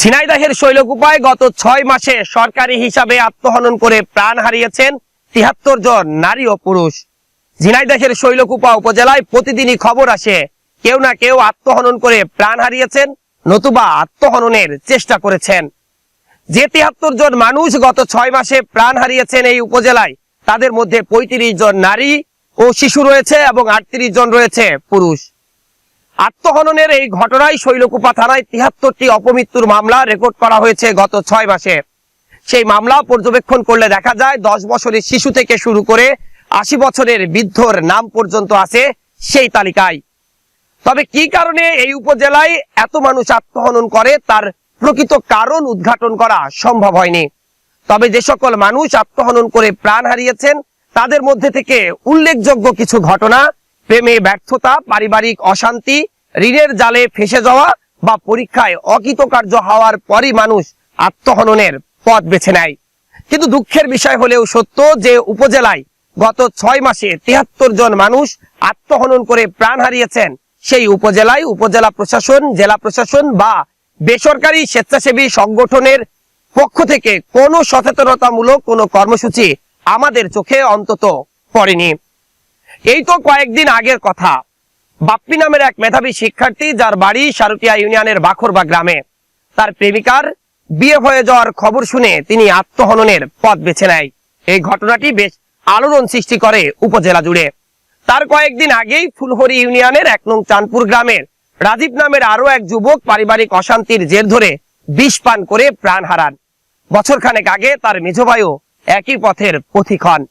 ঝিনাইদহের শৈলকুপায় গত ছয় মাসে সরকারি হিসাবে আত্মহনন করে প্রাণ হারিয়েছেন তিয়াত্তর জন নারী ও পুরুষ। ঝিনাইদহের শৈলকুপা উপজেলায় প্রতিদিনই খবর আসে, কেউ না কেউ আত্মহনন করে প্রাণ হারিয়েছেন, নতুবা আত্মহননের চেষ্টা করেছেন। যে তিয়াত্তর জন মানুষ গত ছয় মাসে প্রাণ হারিয়েছেন এই উপজেলায়, তাদের মধ্যে পঁয়ত্রিশ জন নারী ও শিশু রয়েছে এবং আটত্রিশ জন রয়েছে পুরুষ। আত্মহননের এই ঘটনায় শৈলকুপা থানায় তিহাত্তরটি অপমৃত্যুর মামলা রেকর্ড করা হয়েছে গত ছয় মাসে। সেই মামলা পর্যবেক্ষণ করলে দেখা যায়, দশ বছরের শিশু থেকে শুরু করে আশি বছরের বৃদ্ধর নাম পর্যন্ত আছে সেই তালিকায়। তবে কি কারণে এই উপজেলায় এত মানুষ আত্মহনন করে, তার প্রকৃত কারণ উদ্ঘাটন করা সম্ভব হয়নি। তবে যে সকল মানুষ আত্মহনন করে প্রাণ হারিয়েছেন, তাদের মধ্যে থেকে উল্লেখযোগ্য কিছু ঘটনা প্রেমে ব্যর্থতা, পারিবারিক অশান্তি, ঋণের জালে ফেসে যাওয়া বা পরীক্ষায় অকৃতকার্য হওয়ার পরই মানুষ আত্মহননের পথ বেছে নেয়। কিন্তু দুঃখের বিষয় হলেও সত্য যে উপজেলায় গত ছয় মাসে তিয়াত্তর জন মানুষ আত্মহনন করে প্রাণ হারিয়েছেন। সেই উপজেলায় উপজেলা প্রশাসন, জেলা প্রশাসন বা বেসরকারি স্বেচ্ছাসেবী সংগঠনের পক্ষ থেকে কোনো সচেতনতামূলক কোনো কর্মসূচি আমাদের চোখে অন্তত পড়েনি। এই তো কয়েকদিন আগের কথা। বাপ্পি নামের এক মেধাবী শিক্ষার্থী যার বাড়ি সারুটিয়া ইউনিয়নের বাখরবা গ্রামে। তার প্রেমিকার বিয়ে হয়ে যাওয়ার খবর শুনে তিনি আত্মহননের পথ বেছে নেয়। এই ঘটনাটি বেশ আলোড়ন সৃষ্টি করে উপজেলা জুড়ে। তার কয়েকদিন আগেই ফুলহরি ইউনিয়নের এক নং চাঁদপুর গ্রামের রাজীব নামের আরও এক যুবক পারিবারিক অশান্তির জের ধরে বিষ পান করে প্রাণ হারান। বছরখানেক আগে তার ভাইও একই পথের পথিক হন।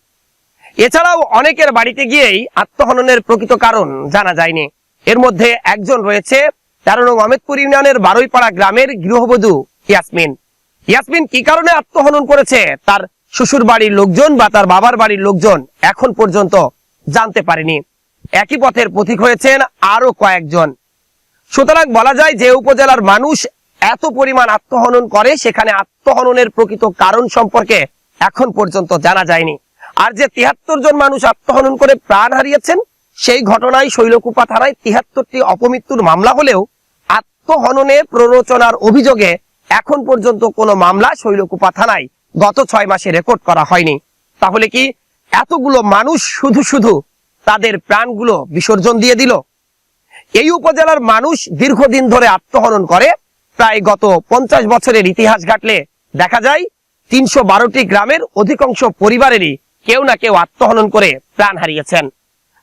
এছাড়াও অনেকের বাড়িতে গিয়েই আত্মহননের প্রকৃত কারণ জানা যায়নি। এর মধ্যে একজন রয়েছে, তেরো নং অমিতপুর ইউনিয়নের বারুইপাড়া গ্রামের গৃহবধূ ইয়াসমিন। ইয়াসমিন কি কারণে আত্মহনন করেছে? তার শ্বশুর বাড়ির লোকজন বা তার বাবার বাড়ির লোকজন এখন পর্যন্ত জানতে পারেনি। একই পথের পথিক হয়েছেন আরও কয়েকজন। সুতরাং বলা যায় যে উপজেলার মানুষ এত পরিমাণ আত্মহনন করে, সেখানে আত্মহননের প্রকৃত কারণ সম্পর্কে এখন পর্যন্ত জানা যায়নি। আর যে তিহাত্তর জন মানুষ আত্মহনন করে প্রাণ হারিয়েছেন, সেই ঘটনায় শৈলকুপা থানায় তিহাত্তরটি অপমৃত্যুর মামলা হলেও আত্মহননে প্ররোচনার অভিযোগে এখন পর্যন্ত কোনো মামলা শৈলকুপা থানায় গত ছয় মাসে রেকর্ড করা হয়নি। তাহলে কি এতগুলো মানুষ শুধু শুধু তাদের প্রাণগুলো বিসর্জন দিয়ে দিল? এই উপজেলার মানুষ দীর্ঘদিন ধরে আত্মহনন করে, প্রায় গত পঞ্চাশ বছরের ইতিহাস ঘাটলে দেখা যায়, তিনশো বারোটি গ্রামের অধিকাংশ পরিবারেরই কেউ না কেউ আত্মহনন করে প্রাণ হারিয়েছেন।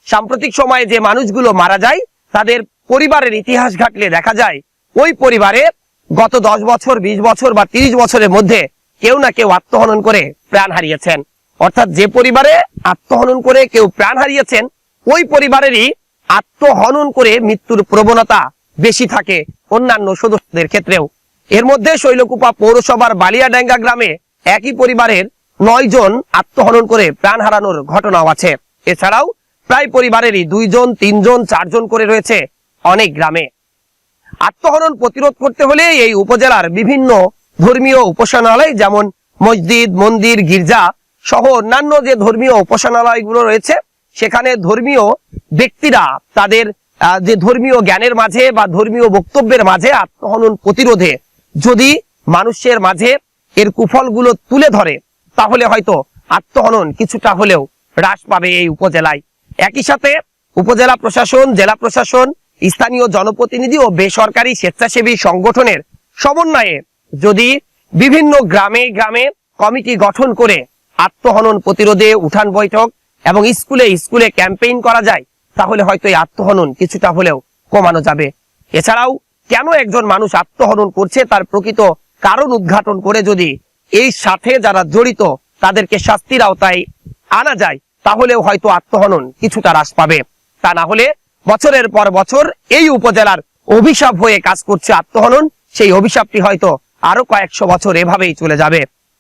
সাম্প্রতিক সময়ে যে মানুষগুলো মারা যায়, তাদের পরিবারের ইতিহাস ঘাটলে দেখা যায়, ওই পরিবারে গত দশ বছর, বিশ বছর বা তিরিশ বছরের মধ্যে কেউ না কেউ আত্মহনন করে প্রাণ হারিয়েছেন। অর্থাৎ যে পরিবারে আত্মহনন করে কেউ প্রাণ হারিয়েছেন, ওই পরিবারেরই আত্মহনন করে মৃত্যুর প্রবণতা বেশি থাকে অন্যান্য সদস্যদের ক্ষেত্রেও। এর মধ্যে শৈলকুপা পৌরসভার বালিয়াডাঙ্গা গ্রামে একই পরিবারের নয় জন আত্মহনন করে প্রাণ হারানোর ঘটনাও আছে। এছাড়াও প্রায় পরিবারেরই দুইজন তিনজন চারজন করে রয়েছে অনেক গ্রামে। আত্মহনন প্রতিরোধ করতে হলে এই উপজেলার বিভিন্ন ধর্মীয় উপাসনালয় যেমন মসজিদ, মন্দির, গির্জা সহ অন্যান্য যে ধর্মীয় উপাসনালয়গুলো রয়েছে, সেখানে ধর্মীয় ব্যক্তিরা তাদের যে ধর্মীয় জ্ঞানের মাঝে বা ধর্মীয় বক্তব্যের মাঝে আত্মহনন প্রতিরোধে যদি মানুষের মাঝে এর কুফলগুলো তুলে ধরে তাহলে হয়তো আত্মহনন কিছুটা হলেও হ্রাস পাবে এই উপজেলায়। একই সাথে উপজেলা প্রশাসন, জেলা প্রশাসন, স্থানীয় জনপ্রতিনিধি ও বেসরকারি স্বেচ্ছাসেবী সংগঠনের সমন্বয়ে যদি বিভিন্ন গ্রামে গ্রামে কমিটি গঠন করে আত্মহনন প্রতিরোধে উঠান বৈঠক এবং স্কুলে স্কুলে ক্যাম্পেইন করা যায়, তাহলে হয়তো এই আত্মহনন কিছুটা হলেও কমানো যাবে। এছাড়াও কেন একজন মানুষ আত্মহনন করছে তার প্রকৃত কারণ উদ্ঘাটন করে যদি এই সাথে যারা জড়িত, তাদেরকে শাস্তির আওতায় আনা যায়, তাহলেও হয়তো আত্মহনন কিছুটা হ্রাস পাবে। তা না হলে বছরের পর বছর এই উপজেলার অভিশাপ হয়ে কাজ করছে আত্মহনন। সেই অভিশাপটি হয়তো আরও কয়েকশো বছর এভাবেই চলে যাবে।